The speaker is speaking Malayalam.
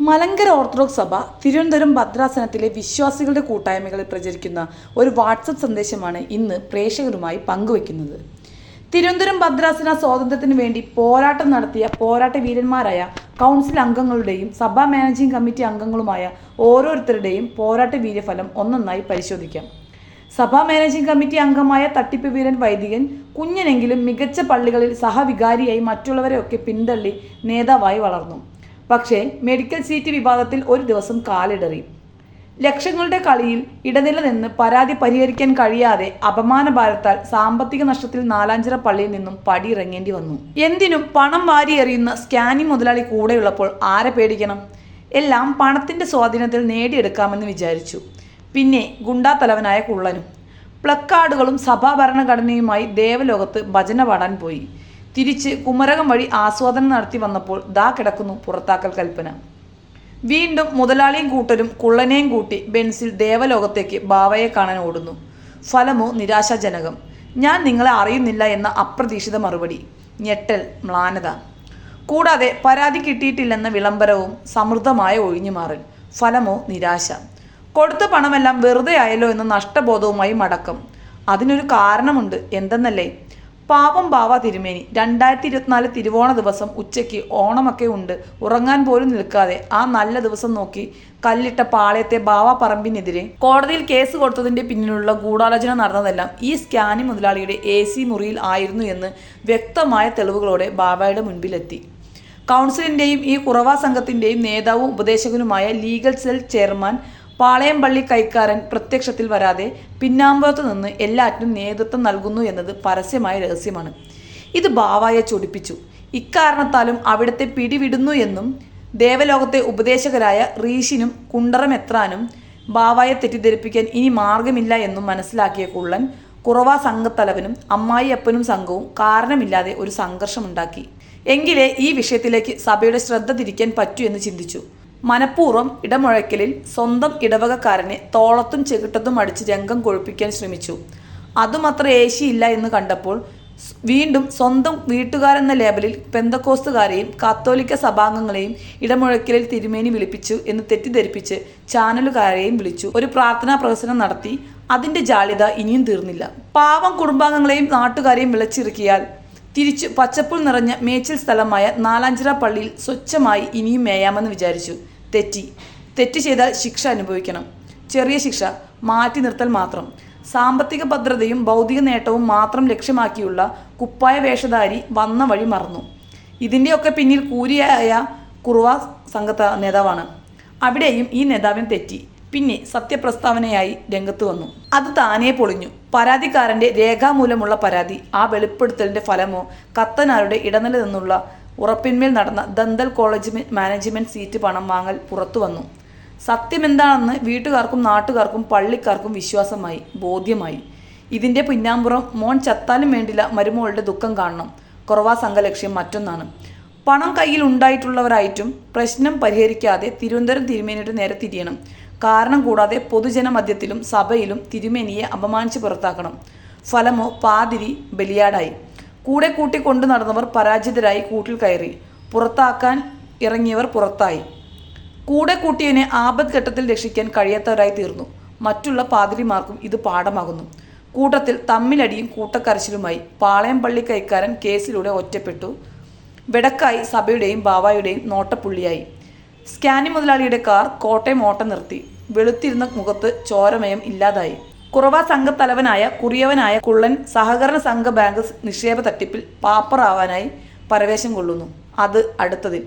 മലങ്കര ഓർത്തഡോക്സ് സഭ തിരുവനന്തപുരം ഭദ്രാസനത്തിലെ വിശ്വാസികളുടെ കൂട്ടായ്മകളിൽ പ്രചരിക്കുന്ന ഒരു വാട്സപ്പ് സന്ദേശമാണ് ഇന്ന് പ്രേക്ഷകരുമായി പങ്കുവയ്ക്കുന്നത്. തിരുവനന്തപുരം ഭദ്രാസന സ്വാതന്ത്ര്യത്തിന് വേണ്ടി പോരാട്ടം നടത്തിയ പോരാട്ട വീരന്മാരായ കൗൺസിൽ അംഗങ്ങളുടെയും സഭാ മാനേജിംഗ് കമ്മിറ്റി അംഗങ്ങളുമായ ഓരോരുത്തരുടെയും പോരാട്ട വീര്യഫലം ഒന്നൊന്നായി പരിശോധിക്കാം. സഭാ മാനേജിംഗ് കമ്മിറ്റി അംഗമായ തട്ടിപ്പ് വീരൻ വൈദികൻ കുഞ്ഞനെങ്കിലും മികച്ച പള്ളികളിൽ സഹവികാരിയായി മറ്റുള്ളവരെയൊക്കെ പിന്തള്ളി നേതാവായി വളർന്നു. പക്ഷേ മെഡിക്കൽ സീറ്റ് വിവാദത്തിൽ ഒരു ദിവസം കാലിടറി. ലക്ഷങ്ങളുടെ കളിയിൽ ഇടനില നിന്ന് പരാതി പരിഹരിക്കാൻ കഴിയാതെ അപമാനഭാരത്താൽ സാമ്പത്തിക നഷ്ടത്തിൽ നാലാഞ്ചിറ പള്ളിയിൽ നിന്നും പടിയിറങ്ങേണ്ടി വന്നു. എന്തിനും പണം വാരിയെറിയുന്ന സ്കാനിംഗ് മുതലാളി കൂടെയുള്ളപ്പോൾ ആരെ പേടിക്കണം? എല്ലാം പണത്തിന്റെ സ്വാധീനത്തിൽ നേടിയെടുക്കാമെന്ന് വിചാരിച്ചു. പിന്നെ ഗുണ്ടാത്തലവനായ കുള്ളനും. പ്ലക്കാർഡുകളും സഭാ ഭരണഘടനയുമായി ദേവലോകത്ത് ഭജന പാടാൻ പോയി. തിരിച്ച് കുമരകം വഴി ആസ്വാദനം നടത്തി വന്നപ്പോൾ ദാ കിടക്കുന്നു പുറത്താക്കൽ കൽപ്പന. വീണ്ടും മുതലാളിയും കൂട്ടരും കുള്ളനെയും കൂട്ടി ബെൻസിൽ ദേവലോകത്തേക്ക് ബാവയെ കാണാൻ ഓടുന്നു. ഫലമോ നിരാശാജനകം. ഞാൻ നിങ്ങളെ അറിയുന്നില്ല എന്ന അപ്രതീക്ഷിത മറുപടി. ഞെട്ടൽ മ്ലാനത. കൂടാതെ പരാതി കിട്ടിയിട്ടില്ലെന്ന വിളംബരവും സമൃദ്ധമായ ഒഴിഞ്ഞുമാറൽ. ഫലമോ നിരാശ. കൊടുത്ത പണമെല്ലാം വെറുതെ ആയല്ലോ എന്ന നഷ്ടബോധവുമായി മടക്കം. അതിനൊരു കാരണമുണ്ട് എന്തെന്നല്ലേ? പാവം ബാവ തിരുമേനി. രണ്ടായിരത്തി ഇരുപത്തിനാല് തിരുവോണ ദിവസം ഉച്ചയ്ക്ക് ഓണമൊക്കെ ഉണ്ട്. ഉറങ്ങാൻ പോലും നിൽക്കാതെ ആ നല്ല ദിവസം നോക്കി കല്ലിട്ട പാളയത്തെ ബാവ പറമ്പിനെതിരെ കോടതിയിൽ കേസ് കൊടുത്തതിന്റെ പിന്നിലുള്ള ഗൂഢാലോചന നടന്നതെല്ലാം ഈ സ്കാനി മുതലാളിയുടെ എ സി മുറിയിൽ ആയിരുന്നു എന്ന് വ്യക്തമായ തെളിവുകളോടെ ബാവയുടെ മുൻപിലെത്തി. കൗൺസിലിന്റെയും ഈ കുറവാ സംഘത്തിന്റെയും നേതാവും ഉപദേശകനുമായ ലീഗൽ സെൽ ചെയർമാൻ പാളയംപള്ളി കൈക്കാരൻ പ്രത്യക്ഷത്തിൽ വരാതെ പിന്നാമ്പുറത്ത് നിന്ന് എല്ലാറ്റിനും നേതൃത്വം നൽകുന്നു എന്നത് പരസ്യമായ രഹസ്യമാണ്. ഇത് ബാവായെ ചൊടിപ്പിച്ചു. ഇക്കാരണത്താലും അവിടുത്തെ പിടിവിടുന്നു എന്നും ദേവലോകത്തെ ഉപദേശകരായ റീഷിനും കുണ്ടറമെത്രാനും ബാവായെ തെറ്റിദ്ധരിപ്പിക്കാൻ ഇനി മാർഗമില്ല എന്നും മനസ്സിലാക്കിയ കുള്ളൻ കുറവ സംഘത്തലവനും അമ്മായിയപ്പനും സംഘവും കാരണമില്ലാതെ ഒരു സംഘർഷമുണ്ടാക്കി. എങ്കിലേ ഈ വിഷയത്തിലേക്ക് സഭയുടെ ശ്രദ്ധ തിരിക്കാൻ പറ്റൂ എന്ന് ചിന്തിച്ചു. മനഃപൂർവം ഇടമുഴക്കലിൽ സ്വന്തം ഇടവകക്കാരനെ തോളത്തും ചെകിട്ടത്തും അടിച്ച് രംഗം കൊഴുപ്പിക്കാൻ ശ്രമിച്ചു. അതുമത്ര ഏശിയില്ല എന്ന് കണ്ടപ്പോൾ വീണ്ടും സ്വന്തം വീട്ടുകാരെന്ന ലേബലിൽ പെന്തക്കോസ്തുകാരെയും കാത്തോലിക്ക സഭാംഗങ്ങളെയും ഇടമുഴക്കലിൽ തിരുമേനി വിളിപ്പിച്ചു എന്ന് തെറ്റിദ്ധരിപ്പിച്ച് ചാനലുകാരെയും വിളിച്ചു. ഒരു പ്രാർത്ഥനാ പ്രഹസനം നടത്തി. അതിന്റെ ജാളിത ഇനിയും തീർന്നില്ല. പാവം കുടുംബാംഗങ്ങളെയും നാട്ടുകാരെയും വിളച്ചിറക്കിയാൽ തിരിച്ചു പച്ചപ്പുൽ നിറഞ്ഞ മേച്ചിൽ സ്ഥലമായ നാലാഞ്ചിറ പള്ളിയിൽ സ്വച്ഛമായി ഇനിയും മേയാമെന്ന് വിചാരിച്ചു. തെറ്റി. തെറ്റ് ചെയ്താൽ ശിക്ഷ അനുഭവിക്കണം. ചെറിയ ശിക്ഷ മാറ്റി നിർത്തൽ മാത്രം. സാമ്പത്തിക ഭദ്രതയും ഭൗതിക നേട്ടവും മാത്രം ലക്ഷ്യമാക്കിയുള്ള കുപ്പായ വേഷധാരി വന്ന വഴി മറന്നു. ഇതിന്റെയൊക്കെ പിന്നിൽ കൂരിയായ കുറുവ സംഘത്ത നേതാവാണ്. അവിടെയും ഈ നേതാവിന് തെറ്റി. പിന്നെ സത്യപ്രസ്താവനയായി രംഗത്ത് വന്നു. അത് താനേ പൊളിഞ്ഞു. പരാതിക്കാരന്റെ രേഖാമൂലമുള്ള പരാതി ആ വെളിപ്പെടുത്തലിന്റെ ഫലമോ കത്തനാരുടെ ഇടനില നിന്നുള്ള ഉറപ്പിന്മേൽ നടന്ന ദന്തൽ കോളേജ് മാനേജ്മെന്റ് സീറ്റ് പണം വാങ്ങൽ പുറത്തു വന്നു. സത്യമെന്താണെന്ന് വീട്ടുകാർക്കും നാട്ടുകാർക്കും പള്ളിക്കാർക്കും വിശ്വാസമായി ബോധ്യമായി. ഇതിന്റെ പിന്നാമ്പുറം മോൻ ചത്താലും വേണ്ടില്ല മരുമോളുടെ ദുഃഖം കാണണം. കുറവാ സംഘലക്ഷ്യം മറ്റൊന്നാണ്. പണം കയ്യിൽ ഉണ്ടായിട്ടുള്ളവരായിട്ടും പ്രശ്നം പരിഹരിക്കാതെ തിരുവനന്തപുരം തിരുമേനിയുടെ നേരെ തിരിയണം. കാരണം കൂടാതെ പൊതുജനമധ്യത്തിലും സഭയിലും തിരുമേനിയെ അപമാനിച്ച് പുറത്താക്കണം. ഫലമോ പാതിരി ബലിയാടായി. കൂടെ കൂട്ടി കൊണ്ടു നടന്നവർ പരാജിതരായി കൂട്ടിൽ കയറി. പുറത്താക്കാൻ ഇറങ്ങിയവർ പുറത്തായി. കൂടെ കൂട്ടിയതിനെ ആപത് ഘട്ടത്തിൽ രക്ഷിക്കാൻ കഴിയാത്തവരായി തീർന്നു. മറ്റുള്ള പാതിരിമാർക്കും ഇത് പാഠമാകുന്നു. കൂട്ടത്തിൽ തമ്മിലടിയും കൂട്ടക്കരച്ചിലുമായി പാളയം പള്ളി കൈക്കാരൻ കേസിലൂടെ ഒറ്റപ്പെട്ടു. വെടക്കായി സഭയുടെയും ബാവായുടെയും നോട്ടപ്പുള്ളിയായി. സ്കാനി മുതലാളിയുടെ കാർ കോട്ടയം ഓട്ടം നിർത്തി. വെളുത്തിരുന്ന മുഖത്ത് ചോരമയം ഇല്ലാതായി. കുറവ തലവനായ കുറിയവനായ കുള്ളൻ സഹകരണ സംഘ ബാങ്ക് നിക്ഷേപ തട്ടിപ്പിൽ പാപ്പറാവാനായി പരവേശം കൊള്ളുന്നു. അത് അടുത്തതിൽ